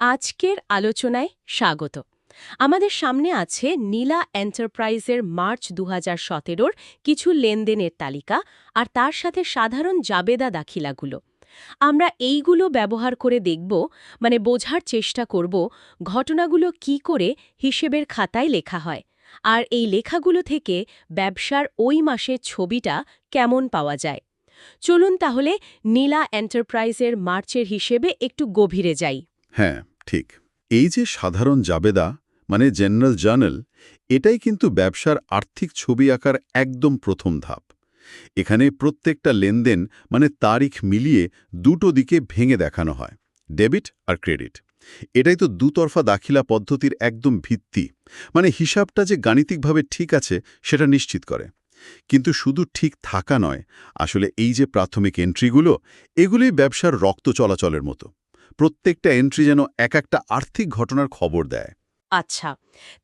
আজকের আলোচনায় স্বাগত। আমাদের সামনে আছে নীলা এন্টারপ্রাইজের মার্চ দু হাজার কিছু লেনদেনের তালিকা আর তার সাথে সাধারণ জাবেদা দাখিলাগুলো। আমরা এইগুলো ব্যবহার করে দেখব মানে বোঝার চেষ্টা করব ঘটনাগুলো কি করে হিসেবের খাতায় লেখা হয় আর এই লেখাগুলো থেকে ব্যবসার ওই মাসের ছবিটা কেমন পাওয়া যায়। চলুন তাহলে নীলা এন্টারপ্রাইজের মার্চের হিসেবে একটু গভীরে যাই। হ্যাঁ ঠিক। এই যে সাধারণ জাবেদা মানে জেনারেল জার্নাল, এটাই কিন্তু ব্যবসার আর্থিক ছবি আঁকার একদম প্রথম ধাপ। এখানে প্রত্যেকটা লেনদেন মানে তারিখ মিলিয়ে দুটো দিকে ভেঙে দেখানো হয়, ডেবিট আর ক্রেডিট। এটাই তো দুতরফা দাখিলা পদ্ধতির একদম ভিত্তি মানে হিসাবটা যে গাণিতিকভাবে ঠিক আছে, সেটা নিশ্চিত করে। কিন্তু শুধু ঠিক থাকা নয়, আসলে এই যে প্রাথমিক এন্ট্রিগুলো এগুলোই ব্যবসার রক্ত চলাচলের মতো। প্রত্যেকটা এন্ট্রি যেন এক একটা আর্থিক ঘটনার খবর দেয়। আচ্ছা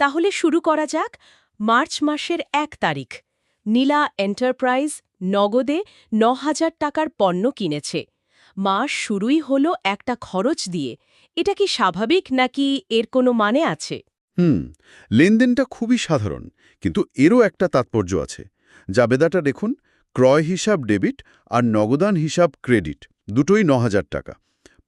তাহলে শুরু করা যাক মার্চ মাসের এক তারিখ। নীলা এন্টারপ্রাইজ নগদে ন হাজার টাকার পণ্য কিনেছে। মাস শুরুই হলো একটা খরচ দিয়ে। এটা কি স্বাভাবিক নাকি এর কোনো মানে আছে? হুম লেনদেনটা খুবই সাধারণ কিন্তু এরও একটা তাৎপর্য আছে। জাবেদাটা দেখুন ক্রয় হিসাব ডেবিট আর নগদান হিসাব ক্রেডিট দুটোই ন হাজার টাকা।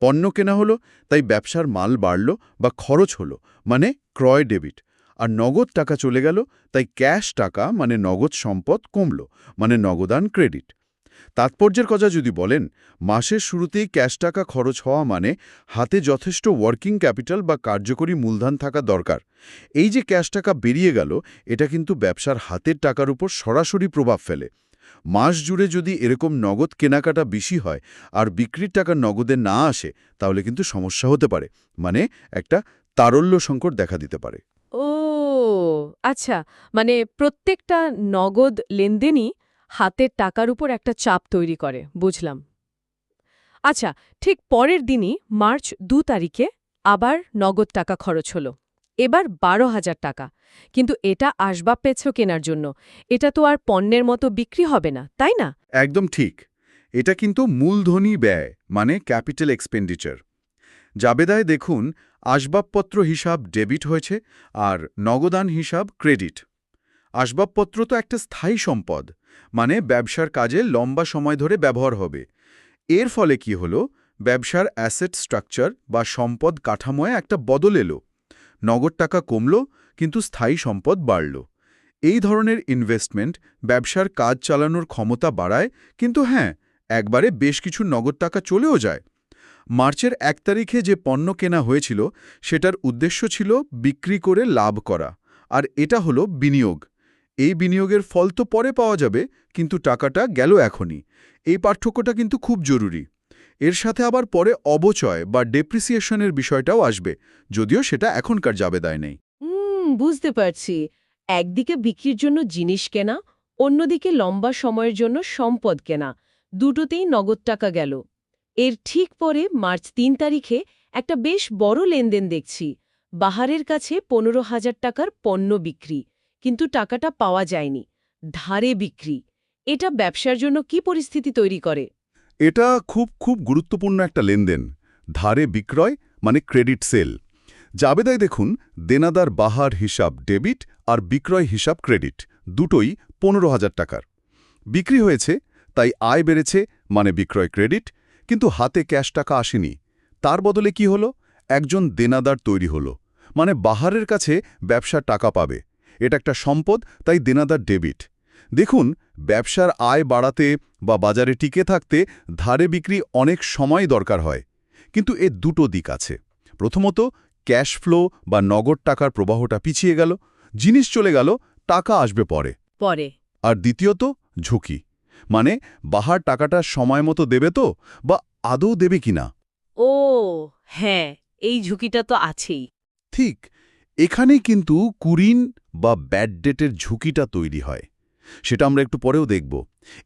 পণ্য কেনা হলো, তাই ব্যবসার মাল বাড়ল বা খরচ হলো মানে ক্রয় ডেবিট। আর নগদ টাকা চলে গেল, তাই ক্যাশ টাকা মানে নগদ সম্পদ, কমল মানে নগদান ক্রেডিট। তাৎপর্যের কথা যদি বলেন, মাসের শুরুতেই ক্যাশ টাকা খরচ হওয়া মানে হাতে যথেষ্ট ওয়ার্কিং ক্যাপিটাল বা কার্যকরী মূলধন থাকা দরকার। এই যে ক্যাশ টাকা বেরিয়ে গেল, এটা কিন্তু ব্যবসার হাতের টাকার উপর সরাসরি প্রভাব ফেলে। মাস জুড়ে যদি এরকম নগদ কেনাকাটা বেশি হয় আর বিক্রির টাকা নগদে না আসে, তাহলে কিন্তু সমস্যা হতে পারে। মানে একটা তারল্য সংকট দেখা দিতে পারে। ও আচ্ছা। মানে প্রত্যেকটা নগদ লেনদেনই হাতের টাকার উপর একটা চাপ তৈরি করে, বুঝলাম। আচ্ছা ঠিক পরের দিনই মার্চ দু তারিখে আবার নগদ টাকা খরচ হলো। এবার বারো হাজার টাকা। কিন্তু এটা আসবাবপেছ কেনার জন্য। এটা তো আর পণ্যের মতো বিক্রি হবে না, তাই না? একদম ঠিক। এটা কিন্তু মূলধনী ব্যয় মানে ক্যাপিটাল এক্সপেন্ডিচার। জাবেদায় দেখুন, আসবাবপত্র হিসাব ডেবিট হয়েছে আর নগদান হিসাব ক্রেডিট। আসবাবপত্র তো একটা স্থায়ী সম্পদ মানে ব্যবসার কাজে লম্বা সময় ধরে ব্যবহার হবে। এর ফলে কি হলো? ব্যবসার অ্যাসেট স্ট্রাকচার বা সম্পদ কাঠামোয় একটা বদল এলো। নগদ টাকা কমল, কিন্তু স্থায়ী সম্পদ বাড়ল। এই ধরনের ইনভেস্টমেন্ট ব্যবসার কাজ চালানোর ক্ষমতা বাড়ায়, কিন্তু হ্যাঁ একবারে বেশ কিছু নগদ টাকা চলেও যায়। মার্চের এক তারিখে যে পণ্য কেনা হয়েছিল, সেটার উদ্দেশ্য ছিল বিক্রি করে লাভ করা, আর এটা হলো বিনিয়োগ। এই বিনিয়োগের ফল তো পরে পাওয়া যাবে, কিন্তু টাকাটা গেল এখনই। এই পার্থক্যটা কিন্তু খুব জরুরি। এর সাথে আবার পরে অবচয় বা ডেপ্রিসিয়েশনের বিষয়টাও আসবে, যদিও সেটা এখনকার জাবেদায় নেই। বুঝতে পারছি। একদিকে বিক্রির জন্য জিনিস কেনা, অন্যদিকে লম্বা সময়ের জন্য সম্পদ কেনা, দুটোতেই নগদ টাকা গেল। এর ঠিক পরে মার্চ তিন তারিখে একটা বেশ বড় লেনদেন দেখছি। বাহারের কাছে পনেরো হাজার টাকার পণ্য বিক্রি, কিন্তু টাকাটা পাওয়া যায়নি। ধারে বিক্রি। এটা ব্যবসার জন্য কি পরিস্থিতি তৈরি করে? এটা খুব খুব গুরুত্বপূর্ণ একটা লেনদেন। ধারে বিক্রয় মানে ক্রেডিট সেল। জাবেদায় দেখুন, দেনাদার বাহার হিসাব ডেবিট আর বিক্রয় হিসাব ক্রেডিট, দুটোই পনেরো হাজার টাকার। বিক্রি হয়েছে, তাই আয় বেড়েছে মানে বিক্রয় ক্রেডিট, কিন্তু হাতে ক্যাশ টাকা আসেনি। তার বদলে কি হলো? একজন দেনাদার তৈরি হলো মানে বাহারের কাছে ব্যবসা টাকা পাবে। এটা একটা সম্পদ, তাই দেনাদার ডেবিট। দেখুন ব্যবসার আয় বাড়াতে বা বাজারে টিকে থাকতে ধারে বিক্রি অনেক সময় দরকার হয়। কিন্তু এর দুটো দিক আছে। প্রথমত ক্যাশ ফ্লো বা নগদ টাকার প্রবাহটা পিছিয়ে গেল জিনিস চলে গেল টাকা আসবে পরে। পরে। আর দ্বিতীয়ত ঝুঁকি। মানে বাহার টাকাটা সময় মতো দেবে তো বা আদৌ দেবে কিনা ও হ্যাঁ এই ঝুঁকিটা তো আছেই। ঠিক এখানেই কিন্তু কুরিন বা ব্যাড ডেটের ঝুঁকিটা তৈরি হয়। সেটা আমরা একটু পরেও দেখব।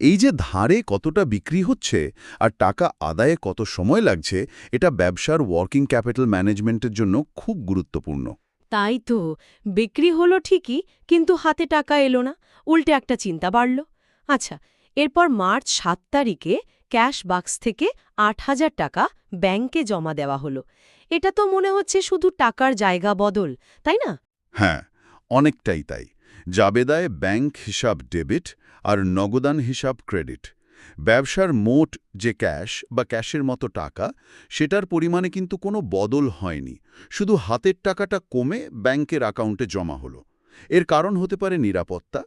এই যে ধারে কতটা বিক্রি হচ্ছে আর টাকা আদায়ে কত সময় লাগছে এটা ব্যবসার ওয়ার্কিং ক্যাপিটাল ম্যানেজমেন্টের জন্য খুব গুরুত্বপূর্ণ। তাই তো বিক্রি হলো ঠিকই কিন্তু হাতে টাকা এলো না উল্টে একটা চিন্তা বাড়ল। আচ্ছা এরপর মার্চ সাত তারিখে ক্যাশ বাক্স থেকে আট হাজার টাকা ব্যাংকে জমা দেওয়া হলো। এটা তো মনে হচ্ছে শুধু টাকার জায়গা বদল তাই না? হ্যাঁ অনেকটাই তাই। জাবেদায় ব্যাংক হিসাব ডেবিট আর নগদান হিসাব ক্রেডিট। ব্যবসার মোট যে ক্যাশ বা ক্যাশের মতো টাকা, সেটার পরিমাণে কিন্তু কোনো বদল হয়নি। শুধু হাতের টাকাটা কমে ব্যাংকের অ্যাকাউন্টে জমা হলো। এর কারণ হতে পারে নিরাপত্তা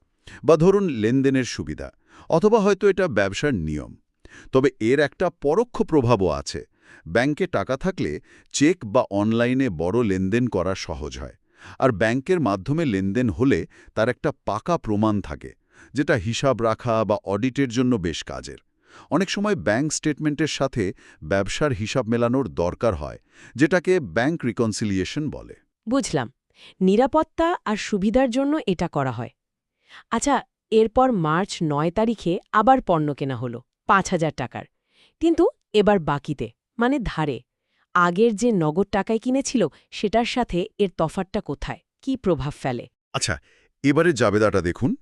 বা ধরুন লেনদেনের সুবিধা, অথবা হয়তো এটা ব্যবসার নিয়ম। তবে এর একটা পরোক্ষ প্রভাবও আছে। ব্যাংকে টাকা থাকলে চেক বা অনলাইনে বড় লেনদেন করা সহজ হয়। আর ব্যাংকের মাধ্যমে লেনদেন হলে তার একটা পাকা প্রমাণ থাকে, যেটা হিসাব রাখা বা অডিটের জন্য বেশ কাজের। অনেক সময় ব্যাংক স্টেটমেন্টের সাথে ব্যবসার হিসাব মেলানোর দরকার হয়, যেটাকে ব্যাংক রিকনসিলিয়েশন বলে। বুঝলাম। নিরাপত্তা আর সুবিধার জন্য এটা করা হয়। আচ্ছা এরপর মার্চ নয় তারিখে আবার পণ্য কেনা হলো, পাঁচ হাজার টাকার। কিন্তু এবার বাকিতে মানে ধারে। আগের যে নগদ টাকায় কিনেছিল, সেটার সাথে এর তফাতটা কোথায়? কি প্রভাব ফেলে? আচ্ছা এবারে জাবেদাটা দেখুন।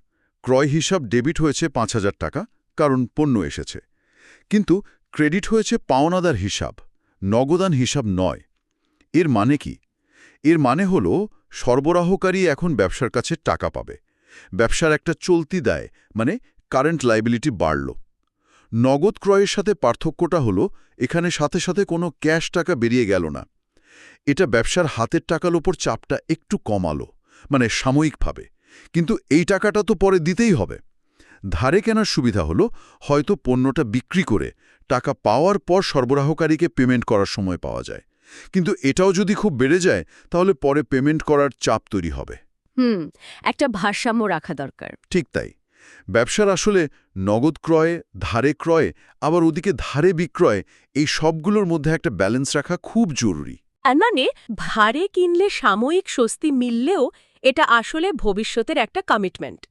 ক্রয় হিসাব ডেবিট হয়েছে পাঁচ হাজার টাকা, কারণ পণ্য এসেছে। কিন্তু ক্রেডিট হয়েছে পাওনাদার হিসাব, নগদান হিসাব নয়। এর মানে কি? এর মানে হল, সরবরাহকারী এখন ব্যবসার কাছে টাকা পাবে। ব্যবসার একটা চলতি দায় মানে কারেন্ট লাইবিলিটি বাড়ল। নগদ ক্রয়ের সাথে পার্থক্যটা হলো এখানে সাথে সাথে কোনো ক্যাশ টাকা বেরিয়ে গেল না। এটা ব্যবসার হাতের টাকার ওপর চাপটা একটু কমালো মানে সাময়িকভাবে। কিন্তু এই টাকাটা তো পরে দিতেই হবে। ধারে কেনার সুবিধা হলো হয়তো পণ্যটা বিক্রি করে টাকা পাওয়ার পর সরবরাহকারীকে পেমেন্ট করার সময় পাওয়া যায়। কিন্তু এটাও যদি খুব বেড়ে যায় তাহলে পরে পেমেন্ট করার চাপ তৈরি হবে। হুম একটা ভারসাম্য রাখা দরকার। ঠিক তাই। ব্যবসার আসলে নগদ ক্রয়, ধারে ক্রয়, আবার ওদিকে ধারে বিক্রয়, এই সবগুলোর মধ্যে একটা ব্যালেন্স রাখা খুব জরুরি। মানে ভারে কিনলে সাময়িক স্বস্তি মিললেও এটা আসলে ভবিষ্যতের একটা কমিটমেন্ট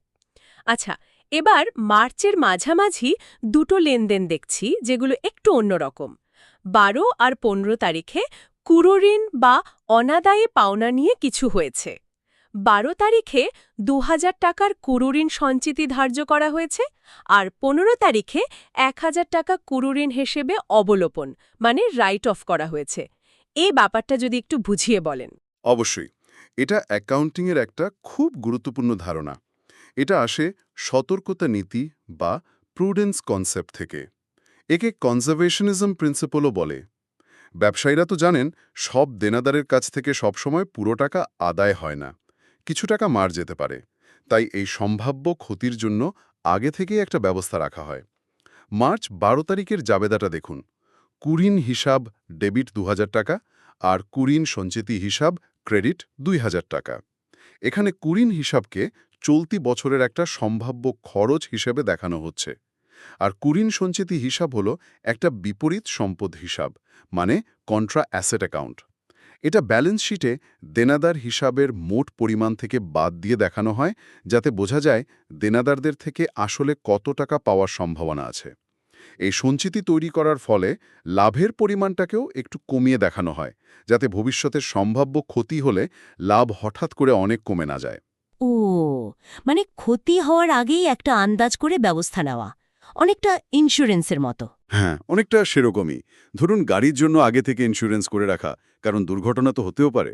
আচ্ছা এবার মার্চের মাঝামাঝি দুটো লেনদেন দেখছি যেগুলো একটু অন্যরকম বারো আর পনেরো তারিখে কুরোঋণ বা অনাদায়ে পাওনা নিয়ে কিছু হয়েছে। বারো তারিখে দু হাজার টাকার কুরুঋণ সঞ্চিতি ধার্য করা হয়েছে আর পনেরো তারিখে এক হাজার টাকা কুরুঋণ হিসেবে অবলোপন মানে রাইট অফ করা হয়েছে। এই ব্যাপারটা যদি একটু বুঝিয়ে বলেন। অবশ্যই, এটা অ্যাকাউন্টিংয়ের একটা খুব গুরুত্বপূর্ণ ধারণা। এটা আসে সতর্কতা নীতি বা প্রুডেন্স কনসেপ্ট থেকে। একে কনজারভেশনিজম প্রিন্সিপলও বলে। ব্যবসায়ীরা তো জানেন, সব দেনাদারের কাছ থেকে সবসময় পুরো টাকা আদায় হয় না। কিছু টাকা মার যেতে পারে। তাই এই সম্ভাব্য ক্ষতির জন্য আগে থেকেই একটা ব্যবস্থা রাখা হয়। মার্চ বারো তারিখের জাবেদাটা দেখুন। কুরিন হিসাব ডেবিট দু হাজার টাকা আর কুরিন সঞ্চিতি হিসাব ক্রেডিট দুই হাজার টাকা। এখানে কুরিন হিসাবকে চলতি বছরের একটা সম্ভাব্য খরচ হিসেবে দেখানো হচ্ছে। আর কুরিন সঞ্চিতি হিসাব হলো একটা বিপরীত সম্পদ হিসাব মানে কন্ট্রা অ্যাসেট অ্যাকাউন্ট এটা ব্যালেন্স শিটে দেনাদার হিসাবের মোট পরিমাণ থেকে বাদ দিয়ে দেখানো হয়, যাতে বোঝা যায় দেনাদারদের থেকে আসলে কত টাকা পাওয়ার সম্ভাবনা আছে। এই সঞ্চিতি তৈরি করার ফলে লাভের পরিমাণটাকেও একটু কমিয়ে দেখানো হয়, যাতে ভবিষ্যতের সম্ভাব্য ক্ষতি হলে লাভ হঠাৎ করে অনেক কমে না যায়। ও মানে ক্ষতি হওয়ার আগেই একটা আন্দাজ করে ব্যবস্থা নেওয়া। অনেকটা ইন্স্যুরেন্সের মতো। হ্যাঁ অনেকটা সেরকমই। ধরুন গাড়ির জন্য আগে থেকে ইন্স্যুরেন্স করে রাখা কারণ দুর্ঘটনা তো হতেও পারে।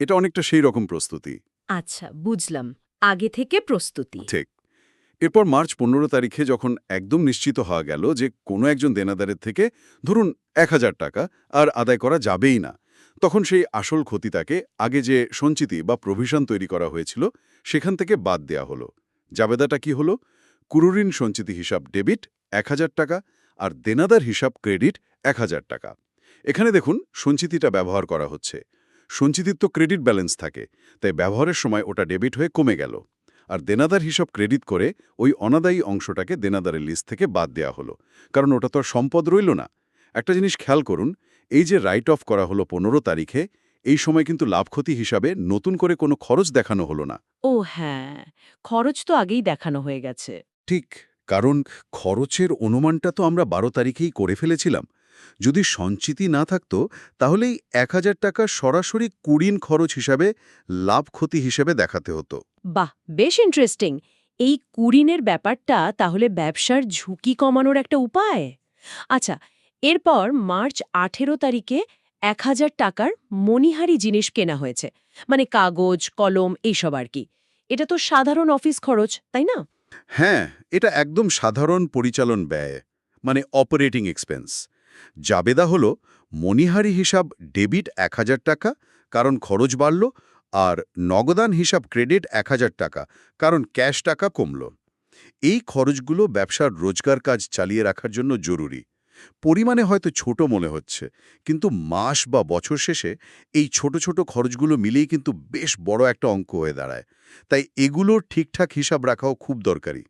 এটা অনেকটা সেই রকম প্রস্তুতি। আচ্ছা বুঝলাম। আগে থেকে প্রস্তুতি। ঠিক। এরপর মার্চ পনেরো তারিখে যখন একদম নিশ্চিত হওয়া গেল যে কোনো একজন দেনাদারের থেকে ধরুন এক হাজার টাকা আর আদায় করা যাবেই না তখন সেই আসল ক্ষতিটাকে আগে যে সঞ্চিতি বা প্রভিশন তৈরি করা হয়েছিল সেখান থেকে বাদ দেয়া হলো। জাবেদাটা কি হলো? কুরুঋণ সঞ্চিতি হিসাব ডেবিট এক হাজার টাকা আর দেনাদার হিসাব ক্রেডিট এক হাজার টাকা। এখানে দেখুন, সঞ্চিতিটা ব্যবহার করা হচ্ছে। সঞ্চিতির তো ক্রেডিট ব্যালেন্স থাকে, তাই ব্যবহারের সময় ওটা ডেবিট হয়ে কমে গেল। আর দেনাদার হিসাব ক্রেডিট করে ওই অনাদায়ী অংশটাকে দেনাদারের লিস্ট থেকে বাদ দেয়া হলো। কারণ ওটা তো আর সম্পদ রইল না। একটা জিনিস খেয়াল করুন, এই যে রাইট অফ করা হলো পনেরো তারিখে, এই সময় কিন্তু লাভ ক্ষতি হিসাবে নতুন করে কোনো খরচ দেখানো হলো না। ও হ্যাঁ খরচ তো আগেই দেখানো হয়ে গেছে। ঠিক কারণ খরচের অনুমানটা তো আমরা বারো তারিখেই করে ফেলেছিলাম। যদি সঞ্চিতি না থাকতো, তাহলেই এক হাজার টাকা সরাসরি কুড়িন খরচ হিসাবে লাভ ক্ষতি হিসেবে দেখাতে হতো। বাহ, বেশ ইন্টারেস্টিং এই কুরিনের ব্যাপারটা তাহলে ব্যবসার ঝুঁকি কমানোর একটা উপায়? আচ্ছা এরপর মার্চ আঠেরো তারিখে এক হাজার টাকার মণিহারি জিনিস কেনা হয়েছে। মানে কাগজ, কলম, এইসব আর কি। এটা তো সাধারণ অফিস খরচ, তাই না? হ্যাঁ এটা একদম সাধারণ পরিচালন ব্যয় মানে অপারেটিং এক্সপেন্স জাবেদা হল মনিহারি হিসাব ডেবিট এক হাজার টাকা, কারণ খরচ বাড়ল, আর নগদান হিসাব ক্রেডিট এক হাজার টাকা, কারণ ক্যাশ টাকা কমল। এই খরচগুলো ব্যবসার রোজগার কাজ চালিয়ে রাখার জন্য জরুরি। পরিমাণে হয়তো ছোট মনে হচ্ছে কিন্তু মাস বা বছর শেষে এই ছোট ছোট খরচগুলো মিলেই কিন্তু বেশ বড় একটা অঙ্ক হয়ে দাঁড়ায়। তাই এগুলোর ঠিকঠাক হিসাব রাখাও খুব দরকারি।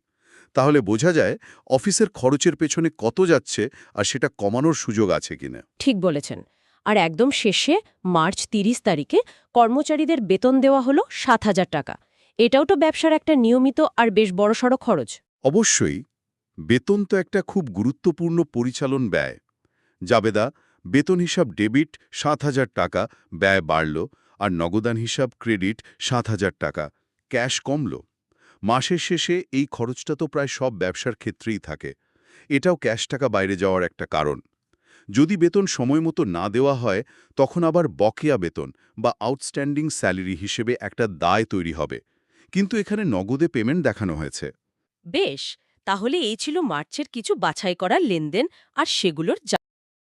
তাহলে বোঝা যায় অফিসের খরচের পেছনে কত যাচ্ছে আর সেটা কমানোর সুযোগ আছে কিনা। ঠিক বলেছেন। আর একদম শেষে মার্চ ৩০ তারিখে কর্মচারীদের বেতন দেওয়া হলো সাত হাজার টাকা। এটাও তো ব্যবসার একটা নিয়মিত আর বেশ বড়সড় খরচ। অবশ্যই। বেতন তো একটা খুব গুরুত্বপূর্ণ পরিচালন ব্যয়। জাবেদা, বেতন হিসাব ডেবিট সাত হাজার টাকা, ব্যয় বাড়ল আর নগদান হিসাব ক্রেডিট সাত হাজার টাকা, ক্যাশ কমল। মাসের শেষে এই খরচটা তো প্রায় সব ব্যবসার ক্ষেত্রেই থাকে। এটাও ক্যাশ টাকা বাইরে যাওয়ার একটা কারণ। যদি বেতন সময় মতো না দেওয়া হয়, তখন আবার বকেয়া বেতন বা আউটস্ট্যান্ডিং স্যালারি হিসেবে একটা দায় তৈরি হবে। কিন্তু এখানে নগদে পেমেন্ট দেখানো হয়েছে। বেশ! তাহলে এই ছিল মার্চের কিছু বাছাই করার লেনদেন আর সেগুলোর